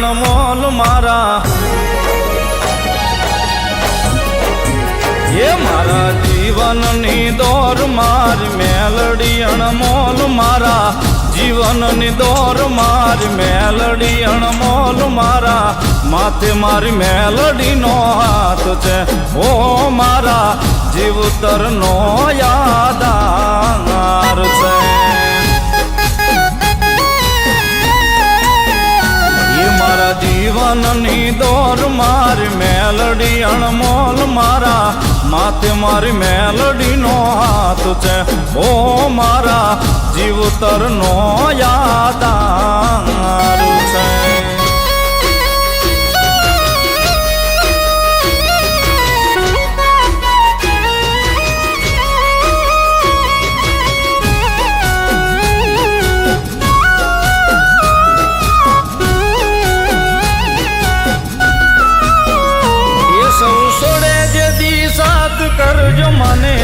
મારા. એ મારા જીવનની દોર મારી મેલડી અણમોલ મારા. જીવનની દોર મારી મેલડી અણમોલ મારા. માથે મારી મેલડીનો હાથ છે ઓ મારા. જીવતરનો યાદાર જીવનની દોર મારી મેલડી અણમોલ મારા. માથે મારી મેલડીનો હાથ છે, ઓ મારા. જીવતરનો યાદાર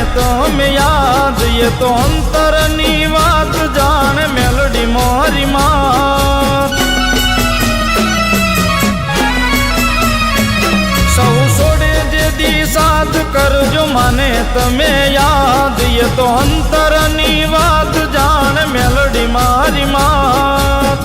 મને તમે યાદ એ તો અંતરની વાત, જાણ મેલડી મોરી માં. સૌ સોડે જે દી સાથ કરજો મને તમે યાદ એ તો અંતરની વાત, જાણ મેલડી મારી માં.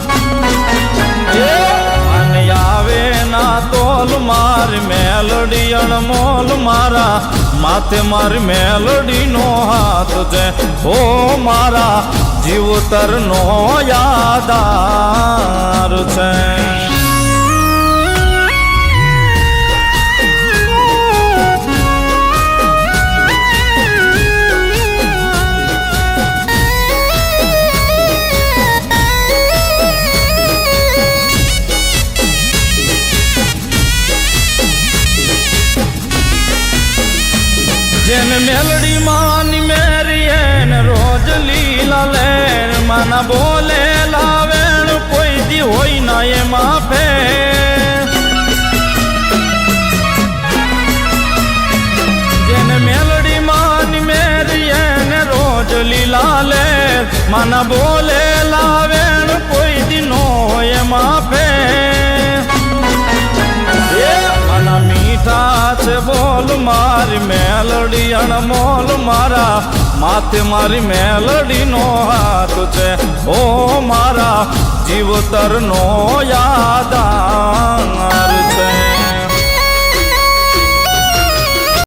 આવે ના તોલ માર, મેલડી અણમોલ મારા. માથે મારી મેલડી નો હાથ છે. ઓ મારા જીવતર નો યાદાર છે. જેને મેલડી માની મેરી એને રોજ લીલા લેણ માના બોલે લાવેણ કોઈ દી હોય ના એ માફે. જેને મેલડી માની મેરી એને રોજ લીલા લે માના બોલે લાવેણ કોઈ દી નો હોય એમાં અણમોલ મારા માથે મારી મેલડી નો હાથ છે. ઓ મારા જીવતર નો યાદા